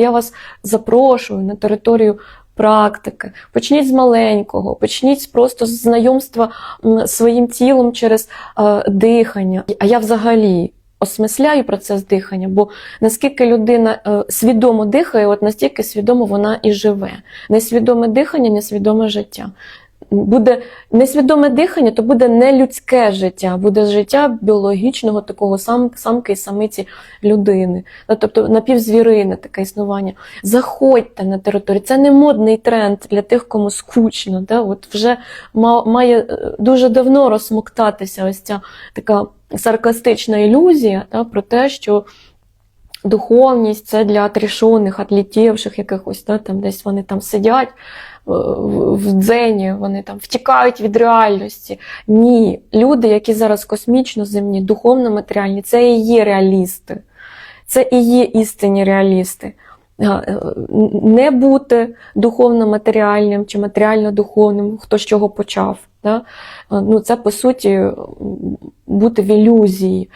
я вас запрошую на територію практики. Почніть з маленького, почніть просто з знайомства своїм тілом через е, дихання. А я взагалі осмисляю процес дихання, бо наскільки людина е, свідомо дихає, от настільки свідомо вона і живе. Несвідоме дихання, несвідоме життя. Буде несвідоме дихання, то буде не людське життя, буде життя біологічного такого сам, самки і самиці людини. Ну, Тобто напівзвірине таке існування. Заходьте на територію. Це не модний тренд для тих, кому скучно. Да? От вже ма- має е, дуже давно розсмоктатися ось ця така саркастична ілюзія да, про те, що духовність це для трішоних, отлітівших якихось, да, там десь вони там сидять в в дзені, вони там втікають від реальності. Ні, люди, які зараз космічно земні, духовно матеріальні, це і є реалісти. Це і є істинні реалісти. Е, Не бути духовно-матеріальним чи матеріально-духовним, хто з чого почав. Да? Ну, це по суті бути в ілюзії.